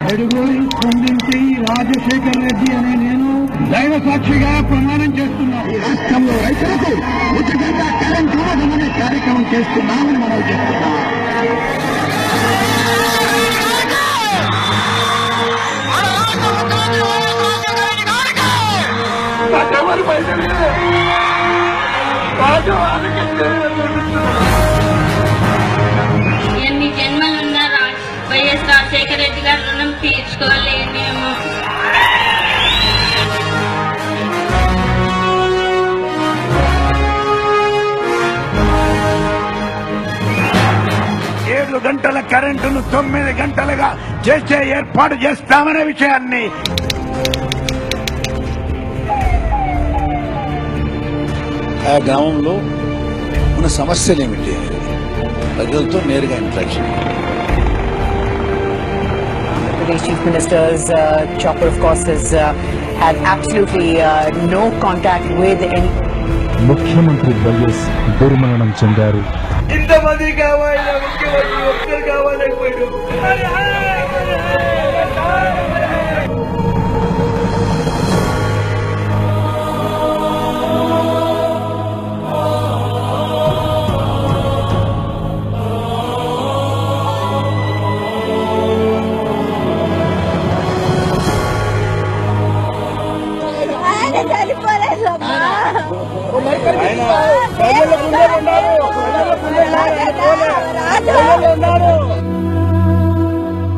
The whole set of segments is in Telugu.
అడుగులు స్పందించి రాజశేఖర్ రెడ్డి అనే నేను దైవ సాక్షిగా ప్రమాణం చేస్తున్నా ఈ రాష్ట్రంలో రైతులకు ఉచితంగా కరెంట్ ఇవ్వడమనే కార్యక్రమం చేస్తున్నామని మనం చేస్తున్నాం ఎన్ని ఏడు గంటల కరెంటును తొమ్మిది గంటలుగా చేసే ఏర్పాటు చేస్తామనే విషయాన్ని ఆ గ్రామంలో ఉన్న సమస్యలు ఏమిటి ప్రజలతో నేరుగా interaction. Pradesh Chief Minister's uh, chopper, of course, has uh, had absolutely uh, no contact with any. ముఖ్యమంత్రి వైఎస్ దుర్మరణం చెందారు ఇంతమంది కావాలి ముఖ్యమంత్రి ఒక్కరు కావాలైపోయాడు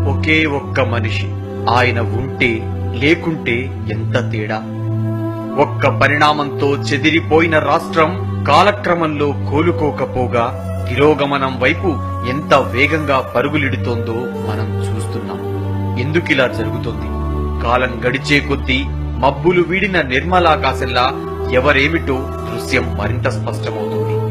ఒకే ఒక్క మనిషి ఆయన ఉంటే లేకుంటే ఎంత తేడా? ఒక్క పరిణామంతో చెదిరిపోయిన రాష్ట్రం కాలక్రమంలో కోలుకోకపోగా తిరోగమనం వైపు ఎంత వేగంగా పరుగులిడుతోందో మనం చూస్తున్నాం. ఎందుకిలా జరుగుతోంది? కాలం గడిచే కొద్దీ మబ్బులు వీడిన నిర్మలాకాశంలా ఎవరేమిటో దృశ్యం మరింత స్పష్టమవుతుంది.